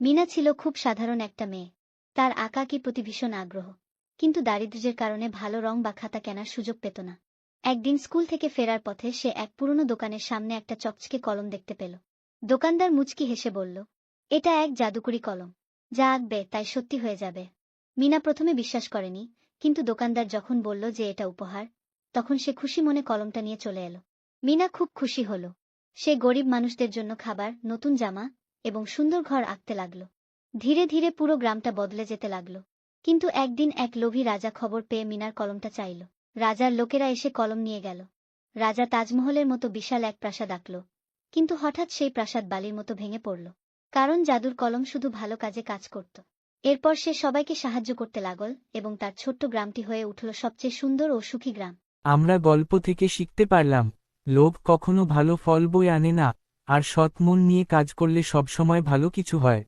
মিনা ছিল খুব সাধারণ একটা মেয়ে। তার আঁকাকি প্রতি ভীষণ আগ্রহ। কিন্তু দারিদ্র্যের কারণে ভালো রং বা খাতা কেনার সুযোগ পেত না। একদিন স্কুল থেকে ফেরার পথে সে এক পুরনো দোকানের সামনে একটা চকচকে কলম দেখতে পেল। দোকানদার মুচকি হেসে বলল, এটা এক জাদুকরি কলম। যা আঁকবে, তাই সত্যি হয়ে যাবে মিনা প্রথমে বিশ্বাস করেনি, কিন্তু দোকানদার যখন বলল যে এটা উপহার, তখন সে খুশি মনে কলমটা নিয়ে চলে এলো। মিনা খুব খুশি হল। সে গরিব মানুষদের জন্য খাবার, নতুন জামা এবং সুন্দর ঘর আঁকতে লাগল। ধীরে ধীরে পুরো গ্রামটা বদলে যেতে লাগল। কিন্তু একদিন এক লোভী রাজা খবর পেয়ে মিনার কলমটা চাইল। রাজার লোকেরা এসে কলম নিয়ে গেল। রাজা তাজমহলের মতো বিশাল এক প্রাসাদ আঁকল। কিন্তু হঠাৎ সেই প্রাসাদ বালির মতো ভেঙে পড়ল। কারণ জাদুর কলম শুধু ভালো কাজে কাজ করত। এরপর সে সবাইকে সাহায্য করতে লাগল এবং তার ছোট্ট গ্রামটি হয়ে উঠল সবচেয়ে সুন্দর ও সুখী গ্রাম। আমরা গল্প থেকে শিখতে পারলাম, লোভ কখনো ভালো ফল বই আনে না। আর সৎ মন নিয়ে কাজ করলে সবসময় ভালো কিছু হয়।